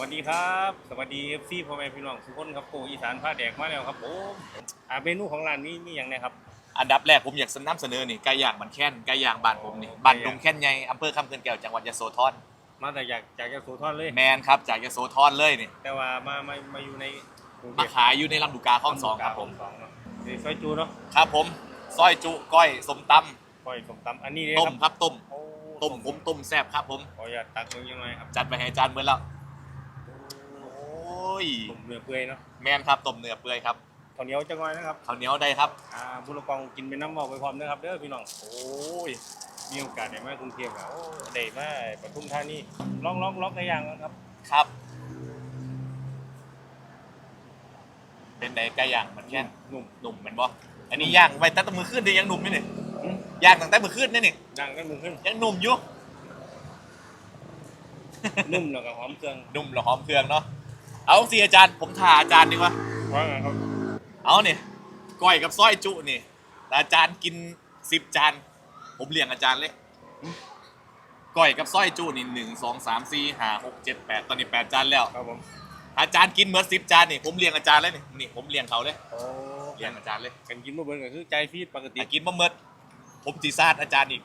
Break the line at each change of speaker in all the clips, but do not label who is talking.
วัสดีครับ สวัสดีเอฟซีพ่อแม่พี่น้องทุกคนครับโกอีสานผ้าแดกมาแล้วครับผมอ่าเมนูของร้านนี้มีอย่างไรครับ
อันดับแรกผมอยากนำเสนอนี่ไก่ย่างบันแค้นไก่ย่างบ้านผมนี่บ้านดงแค้นใหญ่อำเภอคำเขื่อนแก้วจังหวัดยโสธร
มาแต่อยากจากจะสูทอนเลย
แมนครับจากยโสธรเลยนี่
แต่ว่ามามามาอยู่ในกรุงเท
มา
พ
ขายอยู่ในลำดูกาข้องสองครับผม
สองเนาะนี่ซอยจูเนาะ
ครับผมซอยจุก้อยสมต
ก้อยส้มตำอันนี้เลยำ
ต้
ค
ม
รับ
ครับต้ม
โอ้
ต้มผมต้มแซ่บครับผม
ขออย่าตตักมือยังไงครับ
จัดไปให้จานเมื่อแล้วโอ้ ย
ต้มเนื้อเปื่อยเนาะ
แมนครับต้มเนื้อเปื่อยครับ
ข้าวเหนียวจังไงนะครับ
ข้าวเหนียวได้ครับ
อ่าบุรกองกินเป็นน้ำเมาไปพร้อมนะครับเด้อพี่น้อง
โอ้ย
มีโอกาสได้มากรุงเทพอะโอ้ได้มาปทุมธานีลองลองลองในอย่างนะครับ
ครับ เป็นไหนไก่ย่างบันแค้น
หนุ่ม
หนุ่มแมันบ่อันนี้ย่างไปตั้งแต่มือขึ้นนี่ยังหนุ่มอยู่นี่
อืม
ย่างตั้งแต่มือขึ้นนี่นี่
ดังกันมึงขึ้น
ยังหนุ่มอยู่
นุ่มแล้วก็หอมเครื่อง
นุ่มและหอมเครื่องเนาะ เอาสิอาจารย์ผมถามอาจารย์ดีกว่า
ว่าไงครับ
เอาเนี่ยก้อยกับซอยจุนี่แล้วอาจารย์กินสิบจาน ผมเลี้ยงอาจารย์เลยก้อยกับซอยจุนี่หนึ่งสองสามสี่ห้าหกเจ็ดแปดตอนนี้แปดจานแล้ว
ครับผม
อาจารย์กินเมื่อสิบจานนี่ผมเลี้ยงอาจารย์เลยนี่นี่ผมเลี้ยงเขาเลย
โอ้
เลี้ยงอาจารย์เลย
กันกินบ่เบิ่งก็คือใจฟีดปกติ
แต่กินมาเมื่อผมจีซาดอาจารย์อีก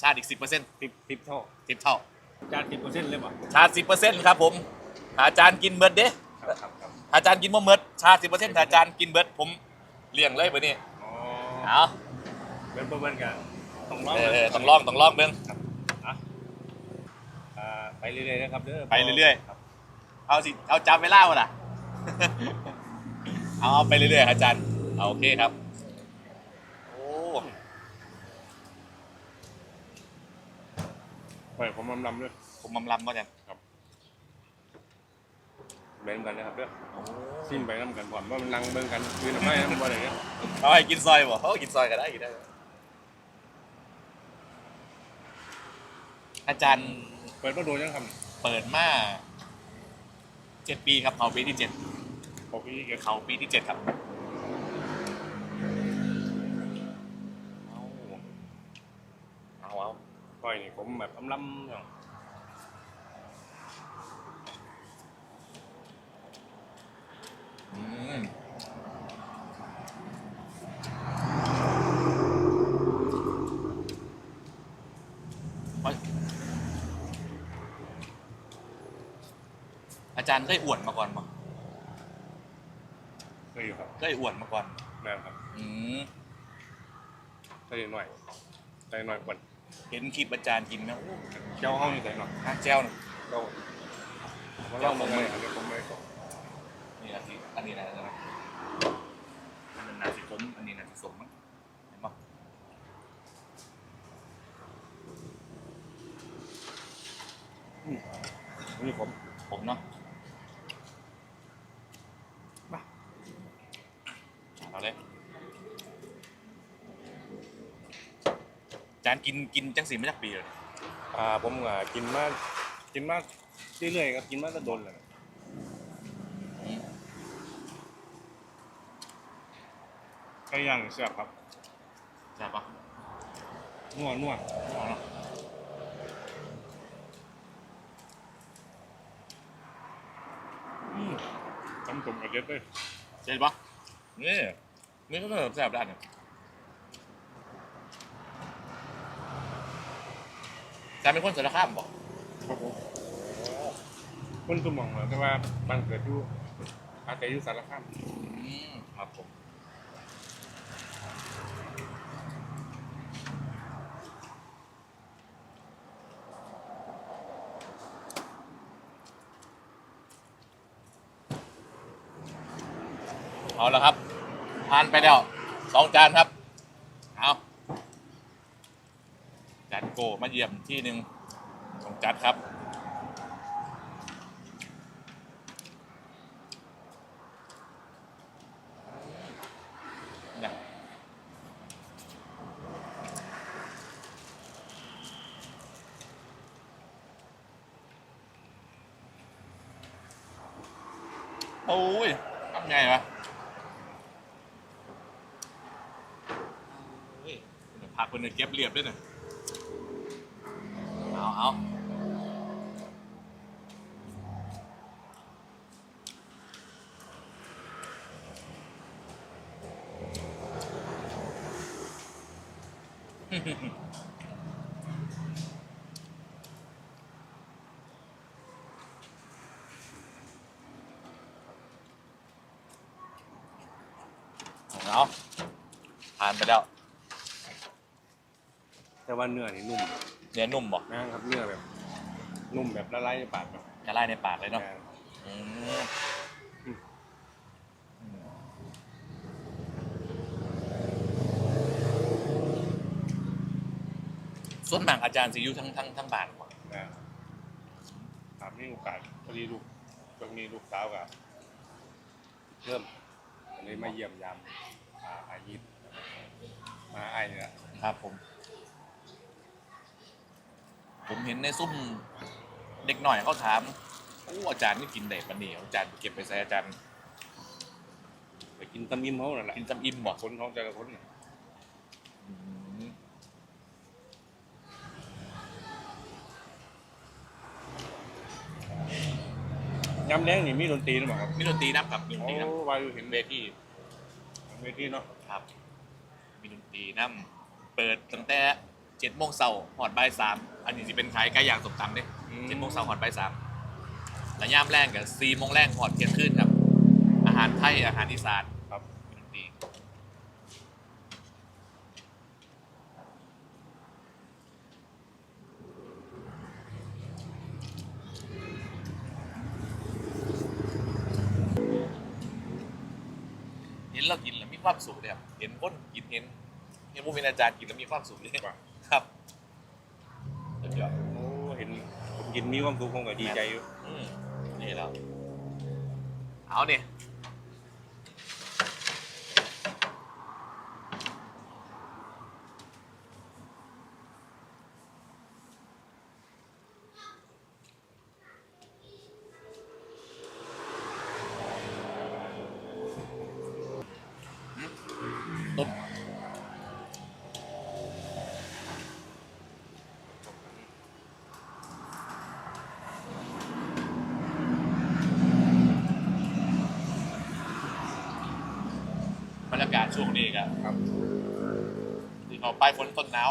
ชาติอีกสิบเปอร์เซ็นต์
สิบสิบเท่า
สิบเท่า
จานสิบเปอร์เซ็นต์เลยป่ะ
ชาติสิบเปอร์เซ็นต์ครับผมถ้า อาจารย์กินเมื่อเด้
ครับครับครับ
อาจารย์กินมาเมื่อชาติสิบเปอร์เซ็นต์ถ้าอาจารย์กินเบิดผมเลี้ยงเลยเบอร์นี้
อ๋อ
เอา
เบิ่งบ่เบิ่งกันต้องลอง
เอ
นะ
อต้องลองต้องลองเบิ้ง
อ่าไปเรื่อยๆนะครับเด้อ
ไปเรื่อยๆ
ครับ
เอาสิเอาจำเวลาวะล่ะ เอาเอาไปเรื่อยๆอาจารย์เอาโอเคครับ โอ้
ไปผมลำๆด้วย
ผมมำลำก็จะ
เบิ่ งกันนะครับเด้อซิมไปน้ำกันก่อนว่ามันนั่งเบิ่งกันคือน้ำไม้น้ำบ่ได้เนี่ย
เอาให้กินซอยบ่เขากินซอยก็ได้กินได้ อาจารย์
เปิดมาโดนยังครับ
เปิดมาเจ็ดปีครับเขาปีที่เจ็ด
บอกพี่เกี่ยว
เขาปีที่เจ็ดครับเอาเอาเอา
ก้อยนี่ผมแบบลำๆเนาะ
อาจารย์เคยอวดมาก่อนมั้
เคยอยู่ครับ
เคยอวดมาก่อน
แม่นครับ
อืม
ใส่หน่อยใส่หน่อยกว่า
เห็นคลิปอาจารย์กินไหมโอ้
เจ้าห้องนี่ใส่หน่อย
ฮะแจ้วน่ะ
เราผมลองมาเลยอันนี้ผมไม่ขอ
นี่นะที่อันนี้นะใช่ไหมอันนั้นนาสิผมอันนี้นาสิสมมั้งเห็นปะ
อันนี้ผม
ผมเนาะมาเอาเลยอา จารย์กินกินจังสีไม่จักปีเลย
อ่าผมอ่ากินมากินมาเรื่อยๆครับกินมาจะโดนเลย
อืม
ไก่ย่างแซ่บครับ
ใช่ปะ
นัวนัว
เอาเนาะ
อืมทำตุ่มกระเด็ดเลย
ใช่ปะนี่นี่ก็แซ่บด้านเนี่ย อาจารย์เป็นคนสารคามบอก
ครับผมคนสมองเหรอแต่ว่าบางเกิดอยู่อาศัยอยู่สารคาม
อืมครับผมเอาละครับทานไปแล้วสองจานครับ เอาจานโกมา เยี่ยมที่หนึ่งของจัดครับ โอ้ยทำไงวะเฮ้ยเดี๋ยวผักคนหนึ่งเก็บเรียบด้วยน่อ เอาผ่านไปแล้ว
แต่ว่าเนื้อนี่นุ่ม
เนื้อนุ่มบ่
นะครับเนื้อแบบ นุ่มแบบละลายในปากแบบ
กระไล่ในปากเลยเนาะอืมส่วนมากอาจารย์สิอยู่ทั้งทั้งทั้งบาทบ่
นะถามที่โอกาสพอดีลูกตรงนี้ลูกสาวกับเริ่มก็เลยมาเยี่ยมยามอาอายิป มาไอ้เนี่ย
ครับผม ผมเห็นในซุ่มเด็กหน่อยเขาถามโอ้อาจารย์นี่กินได้ปะเนี่ยอาจารย์เก็บไปใส่อาจารย์
ไปกินตำยิ้มเขานั่นแหละ
กินจำอิ่มบ่
คนท้องแต่ละคนน่ะ
อืม
ยำแดงนี่มีดนตรีหรือเปล่าครับ
มีดนตรีนับครับมีดนตรีนับ
โอ้วายุเห็น
เวที
เวทีเนาะ
ครับ มีดนตรีนํเปิดตั้งแต่เจ็ดโมงเช้าหอดบ่ายสามอันนี้จะเป็นขายไก่ย่างสมตำเนี่ยเจ็ดโมงเช้าหอดบ่ายสามแล้วย่ามแรงกับสี่โมงแรงหอดเที่ยงคืนครับ อาหารไทยอาหารอีสาน
ครับ
มีดนตรีเห็นเรากินแล้วมี ความสุขเลยครับเห็นคนกินเห็นเห็นผู้เป็นอาจารย์กินแล้วมีความสุขเลยครับสุดยอด
โอ้เห็นผมกินมีความสุขผมก็ดีใจอยู่
อืมนี่แล้วเอาเนี่ยากาศช่วงนี้ครับ
ครับ
ที่เขาปลายฝนต้นหนาว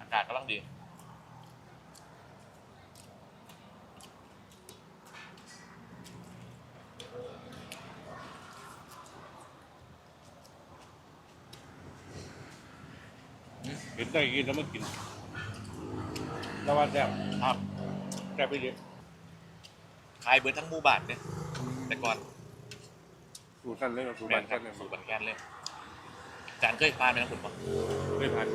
อากาศกำลังดี
เห็นได้กินแล้วไม่กิน แล้วว่าแซ่บ
ครับ
แซ่บไปเลย
ขายเบิร์ทั้งหมู่บ้านเนี่ยแต่ก่อน
สูตรสั้นเลยสูตร
แม่
บ้าน
นครั
สั้
บ
นเลย
สูตรบันแคนเลยจานเคยพานไหมนะคุณปะ
ไม่ผ่าน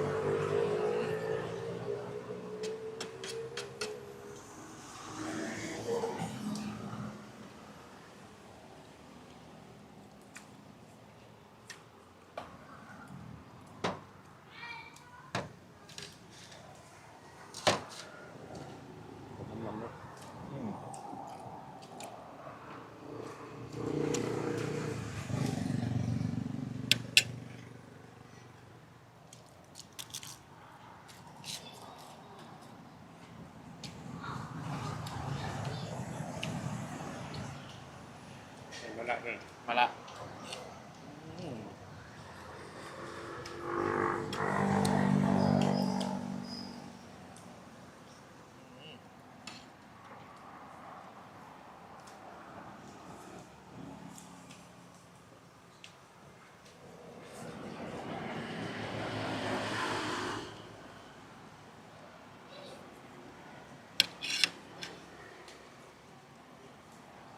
มาละ
มาละ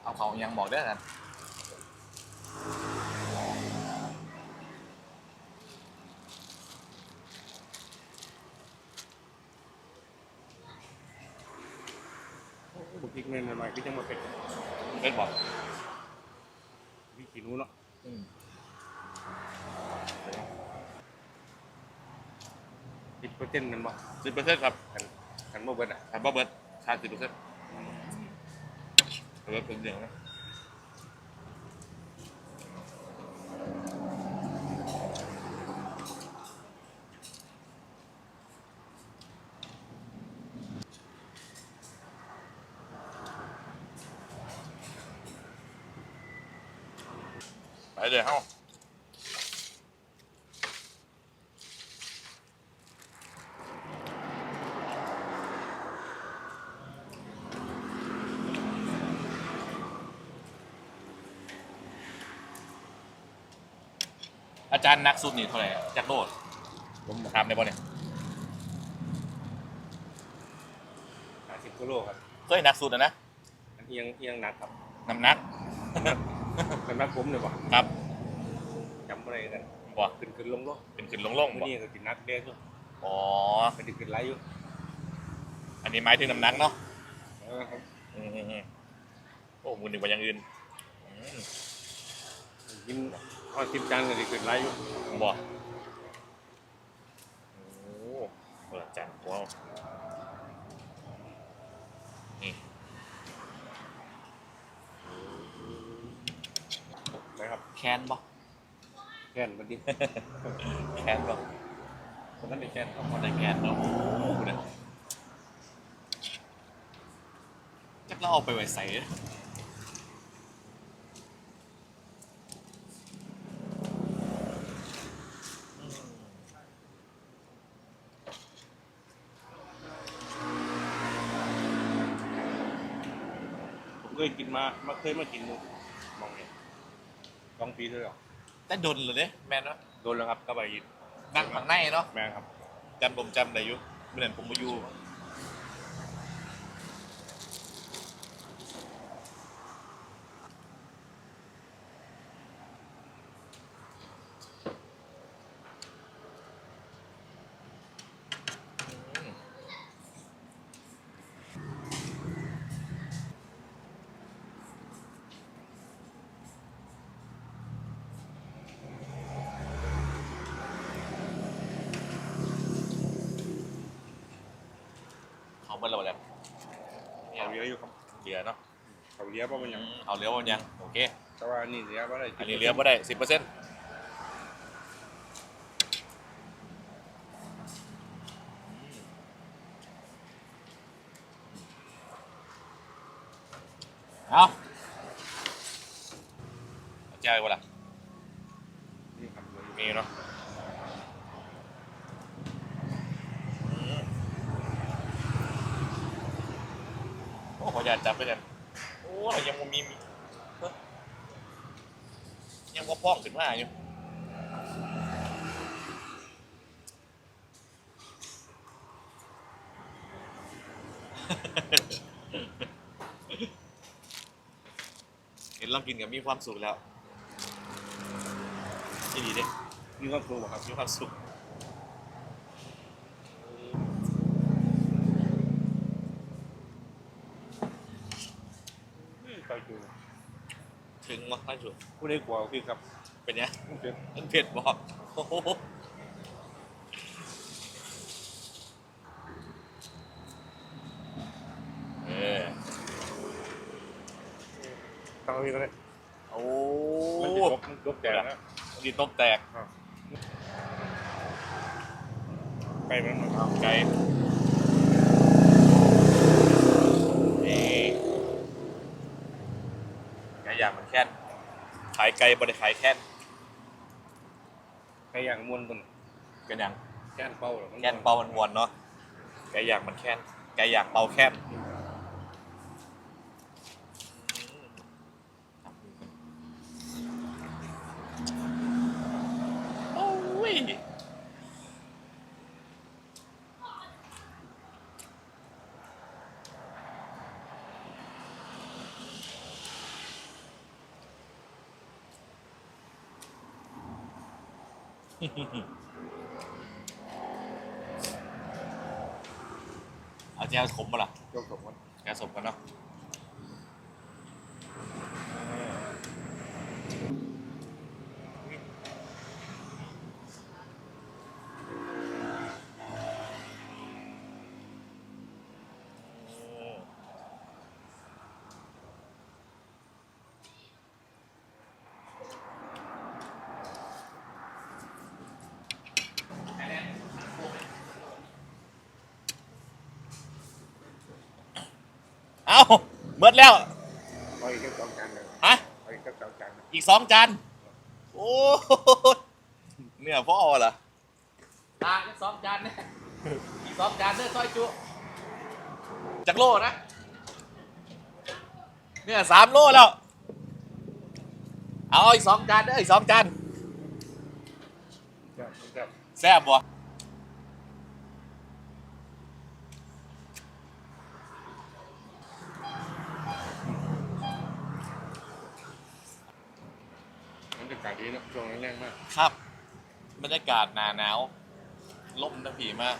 เอาเขายังบอกได้นะ
บุกพริก เงินหน่อยๆก็จะมาเป็น
เป็นบอก
พริกขี้หนูเนาะพริกเปอร์เซ็นต์มันบ่
สิบเปอร์เซ็นต์ครับ
กันกันบ่เบิดอะ
ครับบ่เบิร์ดค่าสิบเปอร์เซ็นต์เบิร์ดเป็นเดือนนะ ไปเดียวเฮาอาจารย์นักสุดนี่เท่าไหร่จากโลด
ผม
ถามได้ป่ะเนี่ย
ห้าสิบกิโลครับ
เคยนักสุดนะนะ
เอียงเอียงหนักครับ
น้ำหนัก
เป็นนักผมเลยบ่
ครับ
จำอะไรกัน
บ่
ขึ้นขึ้นลงลง
เป็นขึ้นลงลง
มื่อ
บ่
นี้ก็กินนักเด็กอยู่
อ๋อ
ไปดึกขึ้นไรอยู่
อันนี้หมายถึงน้ำหนักเนาะ
เออครับ
อืมอืมอืมโอ้มูนึกว่าอย่างอื่นอืม
กินพอสิบจานก็ดึกขึ้นไรอยู่
บ่โอ้เปิดจังว้าวนี่
นะครับ
แคนบ่
แค่นมันดิ
แคนบ่
คนนั้นได้แค่นครับ
มันได้แคนเนาะโอ้โหเนี่ยจักเราเอาไปไว้ใส่
ผมเคยกินมามาเคยมากินมองเนี่ย สองปีเท่าไหร่
แต่ดนเลยเด้แม่นเนาะ
โดนแล้วครับก็ไปยิน
นั่งข้างในเนาะ
แม่ครับ
จำผมจำได้อยู่เมื่อนั้นผมมาอยู่เขาเมื่อเราแล้ว
เขาเลี้ยอยู่ครับ
เหลือเนาะ
เขาเลี้ยเพราะมันยัง
เอาเหลือวันยัง โอเค
แต่ว่านี่เลี้ยว่าได้
อันนี้เหลือบ่ได้สิบเปอร์เซ็นต์ เอาเอาแจ้วะล่ะ
นี่ครับเหลืออยู่
มีเนาะอืมโอ้ขออย่าตจับไปกัน โอ้เรายังบ่มีมีเฮ้ยยังว่าพ้องขึ้นมาอยู่เห็นเรากินกับมีความสุขแล้วที่ดีเด้
มีความสุขบ่ครับ
มีความสุข
ไปจู
ถึงมาให้สุด
ผู้ได้กลัวคือครับ
เป็นไง
มันเป็น
มันเผ็ดบอกโอ้โหเออ
ตั้งนี้ก็ได้
โอ้
มันจะลบมันลบแก่นะ
ดีต้มแตก
ไปมันหมด
ไก่นี่ไก่ย่างมันแค่น ขายไก่บริขายแค่น
ไปอย่างมวนบน
กันอย่าง
แค่นเป้าหรอ
แค่นเป่ามันมวนเนาะไก่ย่างมันแค่นไก่ย่างเป่าแค่น เอาแจวขมมาล่ะ
ยกสมกัน
แจวสมกันเนาะ เอาเบิดแล้ว
ไปอีกแค่สองจานเลย
ฮะ
ไปอีกแค่สองจาน
อีกสองจาน โอ้ยเนี่ยพ่อเหรอ ตาอีกสองจานเนี่ยอีกสองจานเนี่ยซอยจุจากโลนะ เนี่ยสามโลแล้ว เอาอีกสองจานเด้ออีกสองจาน แซ่บบ่
มันจะกาศดีนะช่วงนั้นแรงมาก
ครับบรรยากาศหนาหนาวลมทั้งผีมาก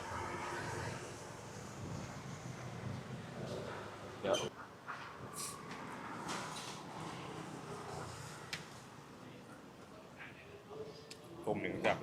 เดี๋ยว
กลมหนึ่งจับ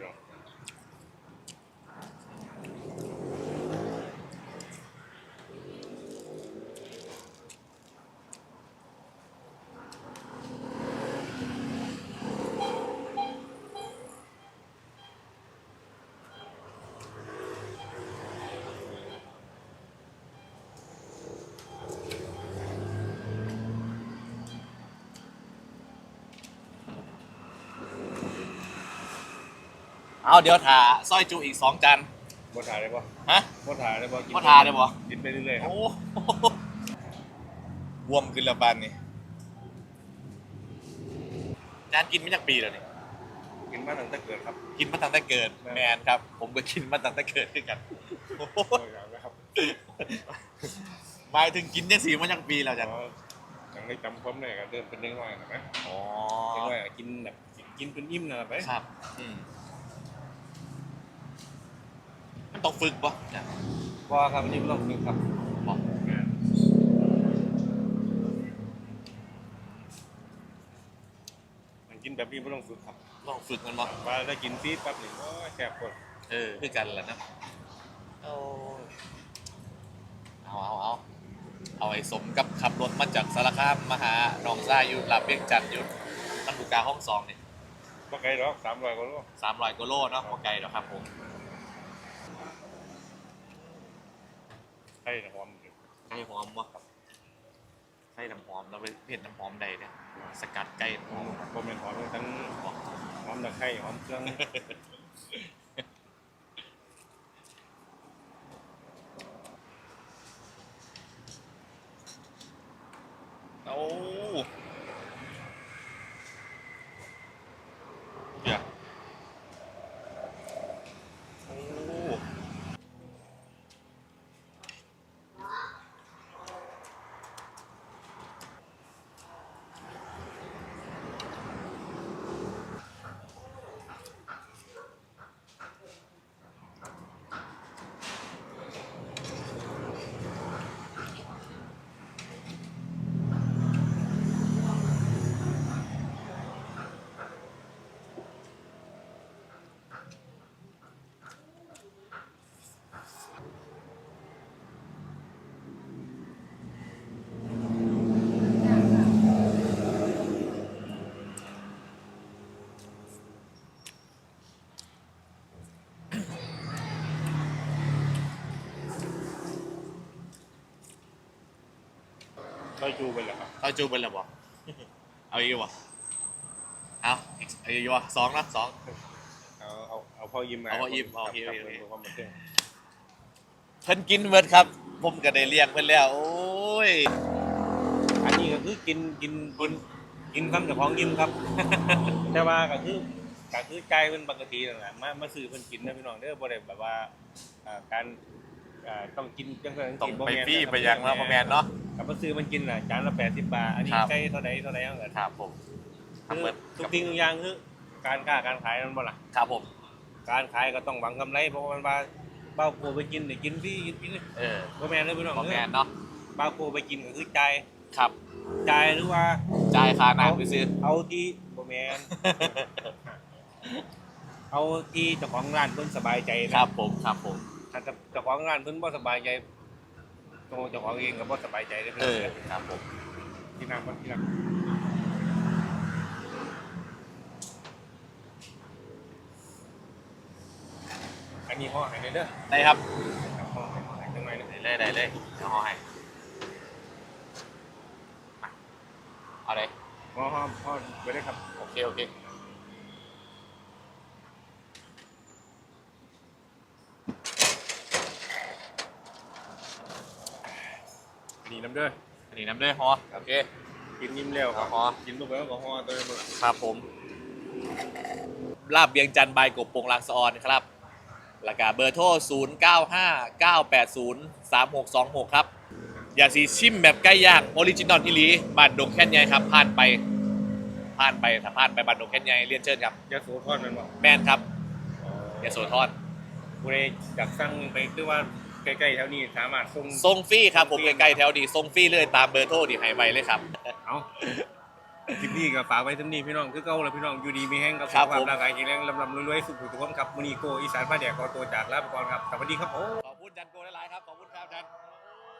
เนาะ
เอาเดี๋ยวถ่าสร้อยจูอีกสองจาน
บ่ถ่ายได้ปะ
ฮะ
บ่ถ่ายได้ปะกิน
บ่ถ่ายได้ปะ
กินไปเรื่อยๆครับ
โอ้โหบวมขึ้นและบานนี่จานกินมาจากปีแล้วนี่
กินมาตั้งแต่เกิดครับ
กินมาตั้งแต่เกิดแมนครับ ผมก็กินมาตั้งแต่เกิดด้วยกันโอ้โห
โอ้ยเอาละครับ
หมายถึงกินยังสีมาจากปีแล้วจ้ะ
อ๋อยังไม่จำความได้ก็เดินเป็นเด็กน้อยนะไหม
อ๋อ
เด็กน้อยอะกินแบบกินเป็นอิ่มนะไป
ครับอืมมัน ต้องฝึกปะจ้ะ
พอครับอันนี้ไม่ต้องกินครับ
บอก
มันกินแบบนี้ไม่ต้องฝึกครับ
ต้องฝึกมันปะ
ว่าถ้ากินซีดปั๊บนี่โอ้ยแสบปวด
เออคือกันแหละนะเอาเอาเอาเอาเอาไอ้สมกับขับรถมาจากสารคามมาหาหนองซ่าอยู่หลับเบียงจันทน์อยู่ตั้งบุกาห้องสองนี่
บ่ไกลหรอกสามร้อยกว่าโล
สามร้อยกิโลเนาะพอไกลแล้วครับผม
ใช่นะหอมอยู่
ไก่หอมวะไก่น้ำหอมเราไปเห็นน้ำหอมใดเนี่ยสกัดไก่หอม
บ่แม่นหอมทั้งหอมตะไคร้หอมเครื่อง
โอ้เดี๋ยวโอ้
ซ อยจูไปแล้วครับ
เอาจูบไปแล้วบ่เอาอีกบ่เอาอีกเอาอีกบ่สองนะสอง
เอาเอาเอาพอยิ้มมา
เอาพอยิ้ม
ครับ
โอเค
ครับ
โอเค
เพื่อความบันเทิง
เพิ่นกินเบิดครับ ผมก็ได้เลี้ยงเพิ่นแล้ว โอ้ย
อันนี้ก็คือกินกินกินกินคำจากของยิ้มครับ แต่ว่าก็คือก็คือใจเป็นปกตินั่นแหละมามาซื้อเพิ่นกินนะพี่น้องเด้อบ่ได้แบบว่าอ่าการ อ่าต้องกินจังซั่นจัง
ต้อง
ซี่บ่
ไป
แม่น
ฟรี่
นะครับ
ไปยังแล้วพ่อแมนเนาะ
ก็มาซื้อมันกินน่ะจานละ80บาท อันนี้
ครับ
ใกล้เท่าใดเท่าใดเอาก็
ครับผมทำ
คือ
เบิด
ทุกสิ่งทุกอย่างคือการค้าการขายมันบ่ล่ะ
ครับผม
การขายก็ต้องหวังกำไรเพราะว่ามันว่าเบ้าโกไปกินนี่กินฟรีกินกิน
เออ
บ่แม่นเด้อพี่น้อง
พ่อ
เด้
แม
อน
เนาะ
เบ้าโกไปกินก็คือจ่าย
ครับ
จ่ายหรือว่า
จ่ายค่าน้ำไปซื้อ
เอาที่บ่แม่นเอาที่เจ้าของร้านเพิ่นสบายใจนะครับ
ผม ครับผม
ถ้าเจ้าของร้านเพิ่นบ่สบายใจตัวเจ้าของเองก็บ่สบายใจเด้อพี่
เอ
น้อง
อ
เด้อ
ครับผม
ที่นั่งมันที่นั่งอันนี้ห่อให้เด้อ
ได้ครับ
ห่อให้ห่อให้จังหน่อยนะ
ได้เลยได้เลยเดี๋ยวห่อให้มาเอาเลย
ห่อห่อห่อไปเลยครับ
โอเคโอเค
อันนี้น้ำ เด้อ
อันนี้น้ำด้วยห่อโอเค
กินยิ้มเร็วครับ
ห่อ
กินลูกไปแล้วก็ห่อตัวเองหมด
ครับผม ลาบเบียงจันทร์บายกบโปงลางสะออนครับแล้วก็เบอร์โทร 0 9 5 9 8 0 3 6 2 6 ครับ อยากสีชิมแบบใกล้ย่างออริจินอลอีหลีบ้านดงแค่นใหญ่ครับผ่านไปผ่านไปถ้าผ่านไปบ้านดงแค่นใหญ่เรียนเชิญครับ
ยะโสธรแมันบ่
แมนครับยโสธร
ผู้ใดอยากสั่งไปคือว่า ใกล้ๆแถวนี้สามารถส่ง
ทรงฟรีครับผมใกล้ๆแถวดีทรงฟรีเลยตามเบอร์โทรที่ให้ไว้เลยครับ
เอาคลิปนี้ก็ฝากไว้ทั้งนี้พี่น้องคือเก่าแล้วพี่น้องอยู่ดีมีแห้งกับ
ครับ
สุขภา
ผ
พ
ม
ร่างกายแข็งแรงลำลำรวยๆสุขสุขภาพครับมุนีโกอีสานผ้าแดกขอตัวจากลาไปก่อนครับสวัสดีครับโอ้
ขอบคุณจันโกหลายๆครับขอบคุณครับจัน